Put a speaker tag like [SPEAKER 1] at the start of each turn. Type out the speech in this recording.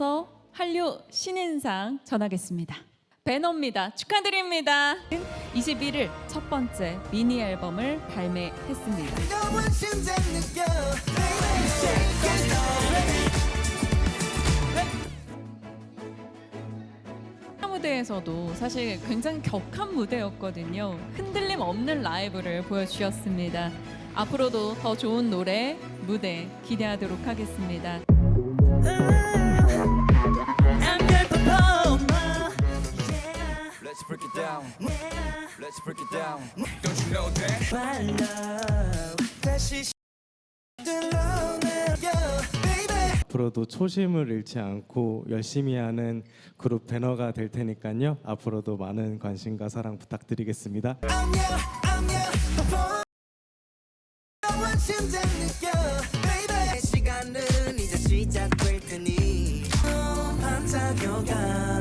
[SPEAKER 1] 이어서 한류 신인상 전하겠습니다. 배너입니다. 축하드립니다. 21일 첫 번째 미니 앨범을 발매했습니다. 무대에서도 사실 굉장히 격한 무대였거든요. 흔들림 없는 라이브를 보여주셨습니다. 앞으로도 더 좋은 노래, 무대 기대하도록 하겠습니다.
[SPEAKER 2] Let's break it down. Let's break it down. Don't you know that?
[SPEAKER 3] My love 다시 Baby
[SPEAKER 4] 앞으로도 초심을 잃지 않고 열심히 하는 그룹 배너가 될 테니까요. 앞으로도 많은 관심과 사랑 부탁드리겠습니다.
[SPEAKER 3] I'm your I'm your performer 뜨거운 심장 느껴 Baby 시간은 이제 시작될 테니 어, 반짝여가